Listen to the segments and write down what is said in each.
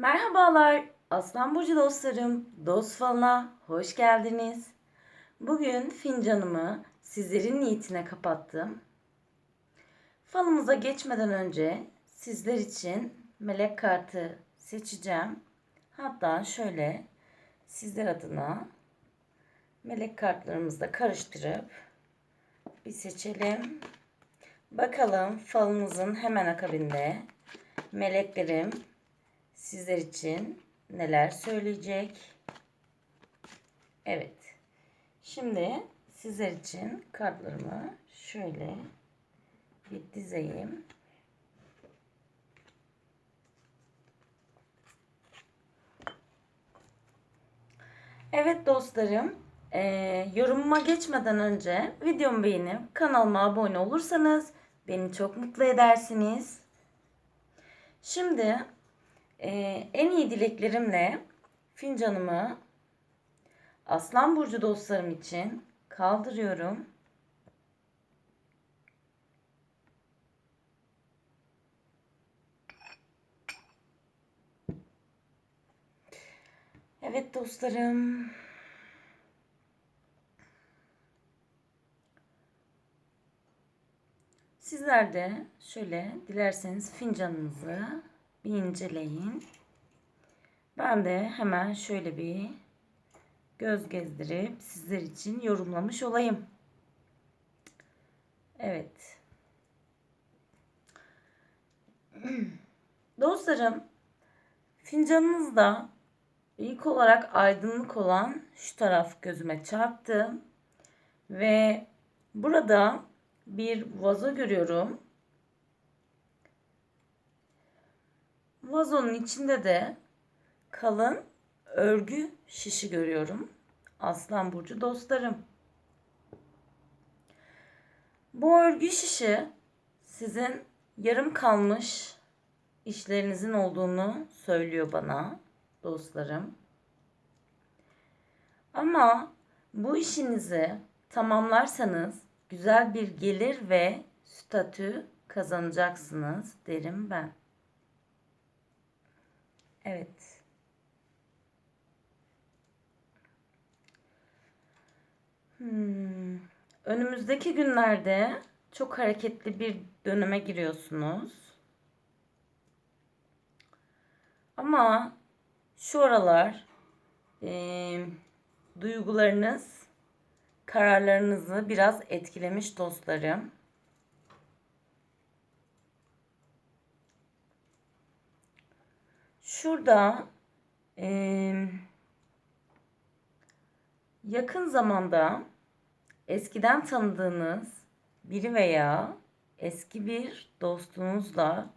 Merhabalar Aslan Burcu dostlarım. Dost falına hoş geldiniz. Bugün fincanımı sizlerin niyetine kapattım. Falımıza geçmeden önce sizler için melek kartı seçeceğim. Hatta şöyle sizler adına melek kartlarımızı da karıştırıp bir seçelim. Bakalım falınızın hemen akabinde meleklerim sizler için neler söyleyecek. Evet. Şimdi sizler için kartlarımı şöyle bir dizeyim. Evet dostlarım, e, yorumuma geçmeden önce videomu beğenip kanalıma abone olursanız beni çok mutlu edersiniz. Şimdi e, en iyi dileklerimle fincanımı Aslan Burcu dostlarım için kaldırıyorum. Evet dostlarım. Sizler de şöyle dilerseniz fincanınızı bir inceleyin. Ben de hemen şöyle bir göz gezdirip sizler için yorumlamış olayım. Evet. Dostlarım, fincanınızda ilk olarak aydınlık olan şu taraf gözüme çarptı. Ve burada bir vazo görüyorum. Vazonun içinde de kalın örgü şişi görüyorum. Aslan burcu dostlarım. Bu örgü şişi sizin yarım kalmış işlerinizin olduğunu söylüyor bana dostlarım. Ama bu işinizi tamamlarsanız güzel bir gelir ve statü kazanacaksınız derim ben. Evet. Hmm. Önümüzdeki günlerde çok hareketli bir döneme giriyorsunuz. Ama şu aralar e, duygularınız kararlarınızı biraz etkilemiş dostlarım. Şurada e, yakın zamanda eskiden tanıdığınız biri veya eski bir dostunuzla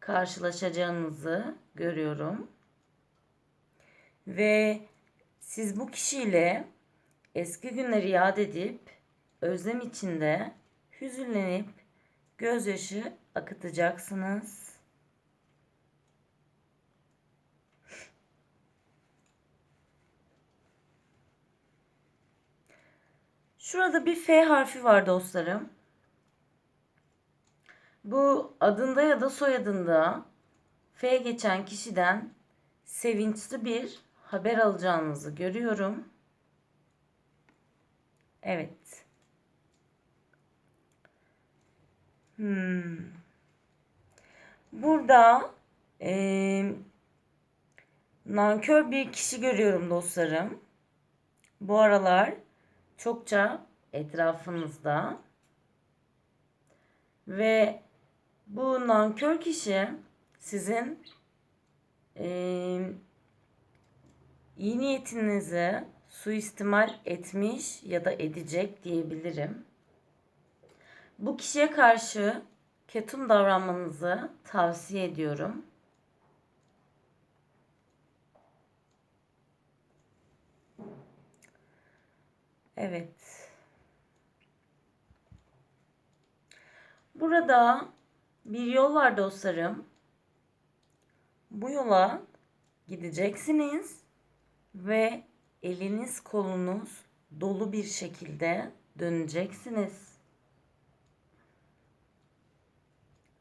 karşılaşacağınızı görüyorum. Ve siz bu kişiyle eski günleri yad edip özlem içinde hüzünlenip gözyaşı akıtacaksınız. Şurada bir F harfi var dostlarım. Bu adında ya da soyadında F geçen kişiden sevinçli bir haber alacağınızı görüyorum. Evet. Hmm. Burada e, nankör bir kişi görüyorum dostlarım. Bu aralar çokça etrafınızda ve bu nankör kişi sizin e, iyi niyetinizi suistimal etmiş ya da edecek diyebilirim. Bu kişiye karşı ketum davranmanızı tavsiye ediyorum. Evet. Burada bir yol var dostlarım. Bu yola gideceksiniz ve eliniz kolunuz dolu bir şekilde döneceksiniz.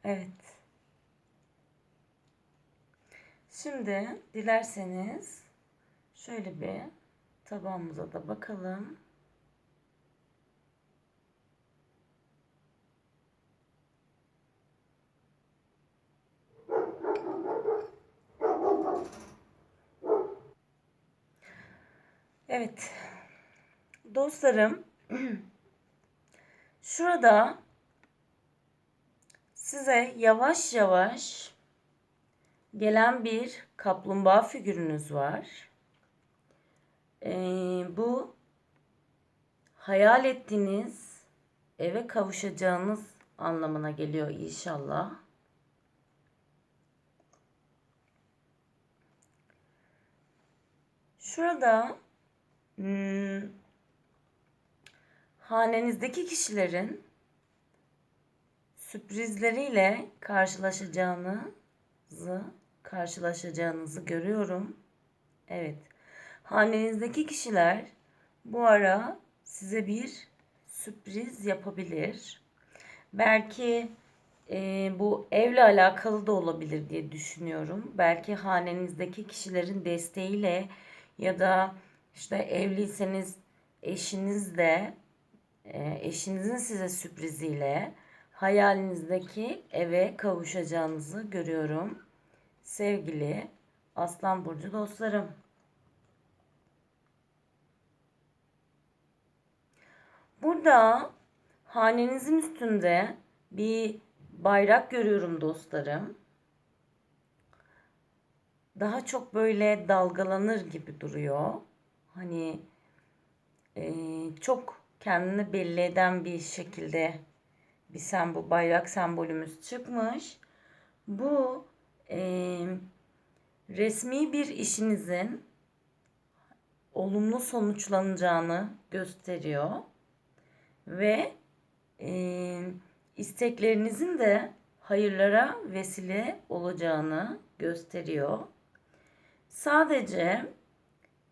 Evet. Şimdi dilerseniz şöyle bir tabağımıza da bakalım. Evet. Dostlarım şurada size yavaş yavaş gelen bir kaplumbağa figürünüz var. Ee, bu hayal ettiğiniz eve kavuşacağınız anlamına geliyor inşallah. Şurada hmm, hanenizdeki kişilerin sürprizleriyle karşılaşacağınızı karşılaşacağınızı görüyorum. Evet. Hanenizdeki kişiler bu ara size bir sürpriz yapabilir. Belki e, bu evle alakalı da olabilir diye düşünüyorum. Belki hanenizdeki kişilerin desteğiyle ya da işte evliyseniz eşinizle e, eşinizin size sürpriziyle hayalinizdeki eve kavuşacağınızı görüyorum. Sevgili Aslan Burcu dostlarım. Burada hanenizin üstünde bir bayrak görüyorum dostlarım. Daha çok böyle dalgalanır gibi duruyor. Hani e, çok kendini belli eden bir şekilde bir sembol, bayrak sembolümüz çıkmış. Bu e, resmi bir işinizin olumlu sonuçlanacağını gösteriyor ve e, isteklerinizin de hayırlara vesile olacağını gösteriyor. Sadece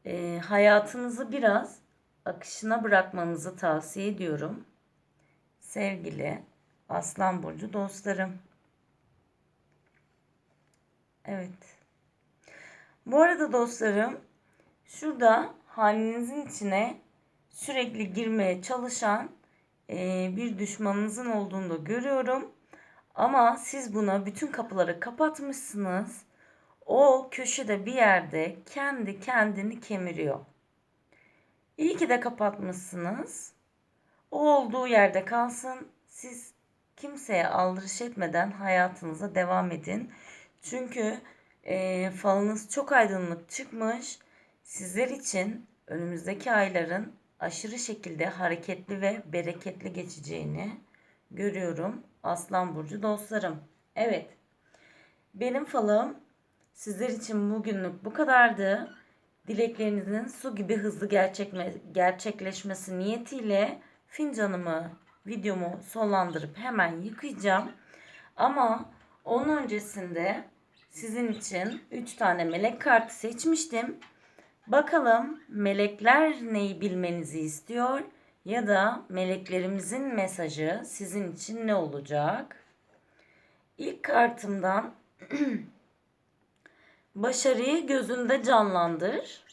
e, hayatınızı biraz akışına bırakmanızı tavsiye ediyorum. Sevgili Aslan Burcu dostlarım. Evet. Bu arada dostlarım şurada halinizin içine sürekli girmeye çalışan e, bir düşmanınızın olduğunu da görüyorum. Ama siz buna bütün kapıları kapatmışsınız. O köşede bir yerde kendi kendini kemiriyor. İyi ki de kapatmışsınız. O olduğu yerde kalsın. Siz kimseye aldırış etmeden hayatınıza devam edin. Çünkü e, falınız çok aydınlık çıkmış. Sizler için önümüzdeki ayların aşırı şekilde hareketli ve bereketli geçeceğini görüyorum. Aslan Burcu dostlarım. Evet. Benim falım sizler için bugünlük bu kadardı. Dileklerinizin su gibi hızlı gerçekleşmesi niyetiyle fincanımı, videomu sonlandırıp hemen yıkayacağım. Ama onun öncesinde sizin için 3 tane melek kartı seçmiştim. Bakalım melekler neyi bilmenizi istiyor ya da meleklerimizin mesajı sizin için ne olacak? İlk kartımdan başarıyı gözünde canlandır.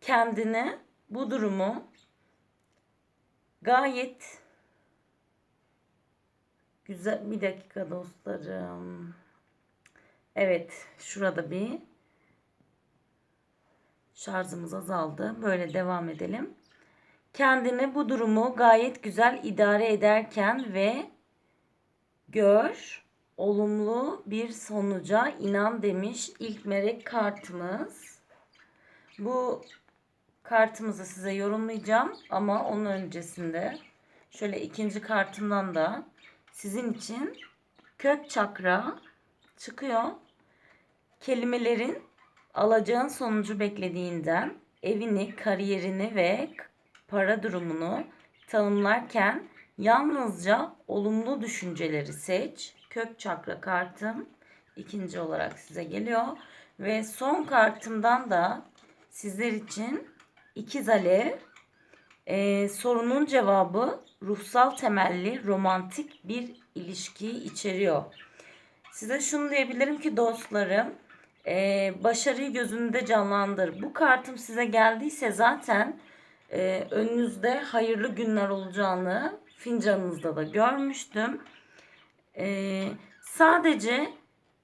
Kendini bu durumu gayet güzel bir dakika dostlarım. Evet, şurada bir şarjımız azaldı. Böyle devam edelim. Kendini bu durumu gayet güzel idare ederken ve gör olumlu bir sonuca inan demiş ilk melek kartımız. Bu kartımızı size yorumlayacağım ama onun öncesinde şöyle ikinci kartımdan da sizin için kök çakra çıkıyor. Kelimelerin alacağın sonucu beklediğinden evini, kariyerini ve para durumunu tanımlarken yalnızca olumlu düşünceleri seç. Kök çakra kartım ikinci olarak size geliyor. Ve son kartımdan da sizler için ikiz alev ee, sorunun cevabı ruhsal temelli romantik bir ilişkiyi içeriyor. Size şunu diyebilirim ki dostlarım Ee, başarıyı gözünde canlandır. Bu kartım size geldiyse zaten e, önünüzde hayırlı günler olacağını fincanınızda da görmüştüm. Ee, sadece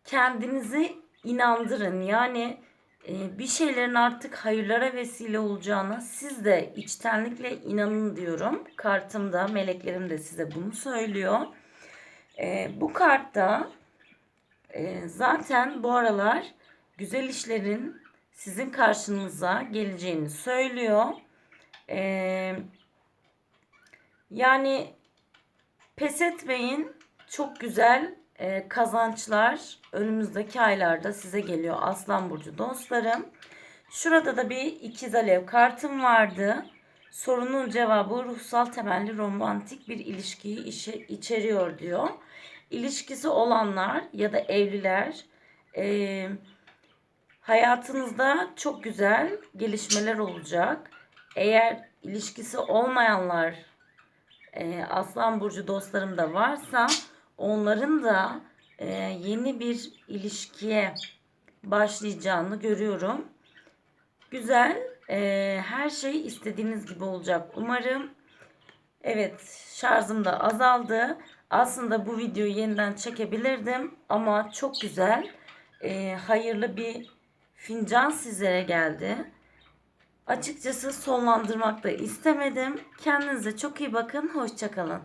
kendinizi inandırın. Yani e, bir şeylerin artık hayırlara vesile olacağına siz de içtenlikle inanın diyorum. Kartımda, meleklerim de size bunu söylüyor. Ee, bu kartta e, zaten bu aralar güzel işlerin sizin karşınıza geleceğini söylüyor. Ee, yani pes etmeyin. Çok güzel e, kazançlar önümüzdeki aylarda size geliyor Aslan Burcu dostlarım. Şurada da bir ikiz alev kartım vardı. Sorunun cevabı ruhsal temelli romantik bir ilişkiyi işe, içeriyor diyor. İlişkisi olanlar ya da evliler e, hayatınızda çok güzel gelişmeler olacak. Eğer ilişkisi olmayanlar e, Aslan Burcu dostlarım da varsa onların da e, yeni bir ilişkiye başlayacağını görüyorum. Güzel. e, her şey istediğiniz gibi olacak umarım. Evet şarjım da azaldı. Aslında bu videoyu yeniden çekebilirdim ama çok güzel. e, hayırlı bir fincan sizlere geldi. Açıkçası sonlandırmak da istemedim. Kendinize çok iyi bakın. Hoşçakalın.